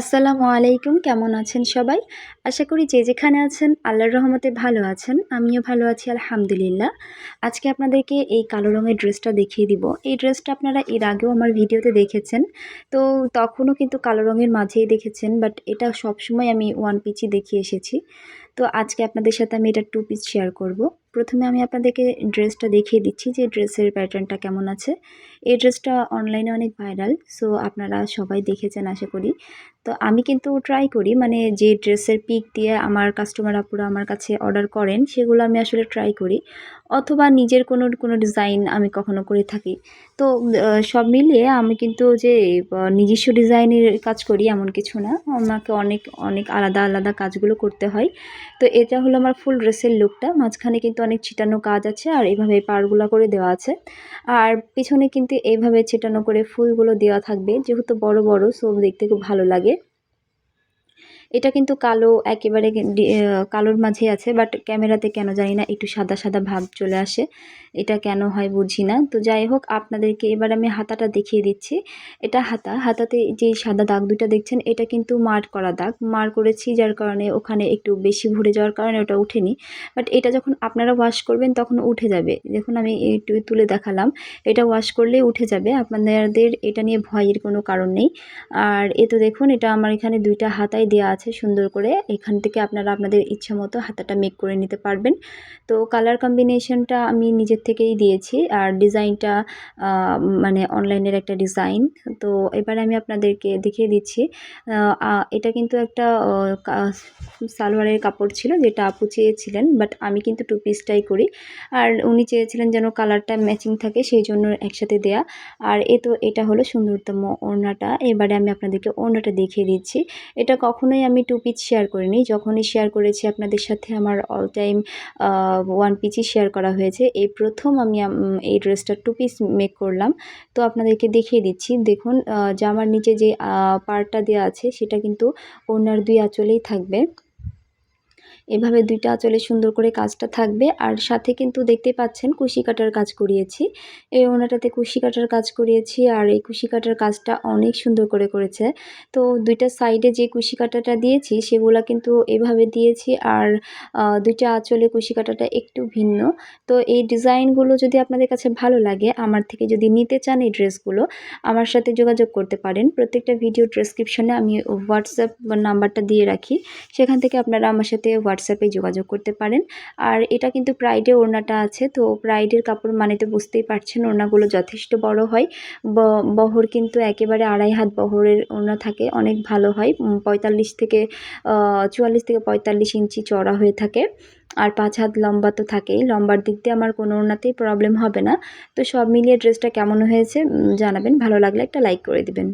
আসসালামু আলাইকুম, কেমন আছেন সবাই? আশা করি যে যেখানে আছেন আল্লাহর রহমতে ভালো আছেন, আমিও ভালো আছি, আলহামদুলিল্লাহ। আজকে আপনাদেরকে এই কালো রঙের ড্রেসটা দেখিয়ে দিব। এই ড্রেসটা আপনারা এর আগেও আমার ভিডিওতে দেখেছেন। তো তখনও কিন্তু কালো রঙের মাঝেই দেখেছেন, বাট এটা সবসময় আমি ওয়ান পিচই দেখিয়ে এসেছি। তো আজকে আপনাদের সাথে আমি এটা টু পিস শেয়ার করব। প্রথমে আমি আপনাদেরকে ড্রেসটা দেখিয়ে দিচ্ছি যে ড্রেসের প্যাটার্নটা কেমন আছে। এই ড্রেসটা অনলাইনে অনেক ভাইরাল সো আপনারা সবাই দেখেছেন আশা করি। তো আমি কিন্তু ট্রাই করি মানে যে ড্রেসের পিক দিয়ে আমার কাস্টমার আপুরা আমার কাছে অর্ডার করেন, সেগুলো আমি আসলে ট্রাই করি। অথবা নিজের কোনো কোনো ডিজাইন আমি কখনো করে থাকি। তো সব মিলিয়ে আমি কিন্তু যে নিজস্ব ডিজাইনের কাজ করি এমন কিছু না। আমাকে অনেক অনেক আলাদা আলাদা কাজগুলো করতে হয়। তো এটা হলো আমার ফুল ড্রেসের লুকটা মাঝখানে কিন্তু অনেক ছিটানো কাজ আছে আর এইভাবে পারগুলো করে দেওয়া আছে। আর পিছনে কিন্তু এইভাবে ছিটানো করে ফুলগুলো দেওয়া থাকবে। যেহেতু বড় বড় সো দেখতে খুব ভালো লাগে। এটা কিন্তু কালো, একেবারে কালোর মাঝে আছে বাট ক্যামেরাতে কেন জানি না, একটু সাদা সাদা ভাব চলে আসে। এটা কেন হয় বুঝি না। তো যাই হোক, আপনাদেরকে এবার আমি হাতাটা দেখিয়ে দিচ্ছি। এটা হাতা, হাতাতে যে সাদা দাগ দুটা দেখছেন, এটা কিন্তু মার করা দাগ। মার করেছি যার কারণে ওখানে একটু বেশি ভরে যাওয়ার কারণে ওটা উঠেনি। বাট এটা যখন আপনারা ওয়াশ করবেন, তখন উঠে যাবে। দেখুন, আমি একটু তুলে দেখালাম। এটা ওয়াশ করলেই উঠে যাবে। আপনাদের এটা নিয়ে ভয়ের কোনো কারণ নেই। আর এ তো দেখুন, এটা আমার এখানে দুইটা হাতায় দেওয়া আছে, সুন্দর করে। এখান থেকে আপনারা আপনাদের ইচ্ছা মতো হাতাটা মেক করে নিতে পারবেন। তো কালার কম্বিনেশনটা আমি নিজের থেকেই দিয়েছি। আর ডিজাইনটা মানে অনলাইনের একটা ডিজাইন। তো এবার আমি আপনাদেরকে দেখিয়ে দিচ্ছি। এটা কিন্তু একটা সালোয়ারের কাপড় ছিল যেটা আপু চেয়েছিলেন বাট আমি কিন্তু টু পিসটাই করি। আর উনি চেয়েছিলেন যেন কালারটা ম্যাচিং থাকে, সেই জন্য একসাথে দেয়া। আর এ তো, এটা হলো সুন্দরতম ওড়নাটা। এবারে আমি আপনাদেরকে ওড়নাটা দেখিয়ে দিচ্ছি। এটা কখনোই আমি টু পিচ শেয়ার করিনি যখনই শেয়ার করেছি, আপনাদের সাথে আমার অল টাইম ওয়ান পিচই শেয়ার করা হয়েছে। এই প্রথম আমি এই ড্রেসটা টু পিস মেক করলাম। তো আপনাদেরকে দেখিয়ে দিচ্ছি। দেখুন জামার নিচে যে পার্টটা দেওয়া আছে, সেটা কিন্তু ওনার দুই আঁচলেই থাকবে। এভাবে দুইটা আঁচলে সুন্দর করে কাজটা থাকবে। আর সাথে কিন্তু দেখতে পাচ্ছেন কুশি কাটার কাজ করিয়েছি। এই ওনাটাতে কুশি কাটার কাজ করিয়েছি আর এই কুশি কাটার কাজটা অনেক সুন্দর করে করেছে। তো দুইটা সাইডে যে কুশি কাটাটা দিয়েছি সেগুলো কিন্তু এভাবে দিয়েছি আর দুইটা আঁচলে কুশি কাটাটা একটু ভিন্ন। তো এই ডিজাইনগুলো যদি আপনাদের কাছে ভালো লাগে, আমার থেকে যদি নিতে চান এই ড্রেসগুলো, আমার সাথে যোগাযোগ করতে পারেন। প্রত্যেকটা ভিডিও ডেসক্রিপশনে আমি হোয়াটসঅ্যাপ নাম্বারটা দিয়ে রাখি। সেখান থেকে আপনারা আমার সাথে হোয়াটসঅ্যাপে যোগাযোগ করতে পারেন। আর এটা কিন্তু প্রাইডে ওড়নাটা আছে, তো প্রাইডের কাপড় মানে তো বুঝতেই পারছেন ওড়নাগুলো যথেষ্ট বড় হয়। বহর কিন্তু একেবারে আড়াই হাত বহরের ওড়না থাকে, অনেক ভালো হয়। পঁয়তাল্লিশ থেকে চুয়াল্লিশ থেকে পঁয়তাল্লিশ ইঞ্চি চড়া হয়ে থাকে। আর পাঁচ হাত লম্বা তো থাকেই। লম্বার দিক দিয়ে আমার কোনো ওড়নাতেই প্রবলেম হবে না। তো সব মিলিয়ে ড্রেসটা কেমন হয়েছে জানাবেন। ভালো লাগলে একটা লাইক করে দিবেন।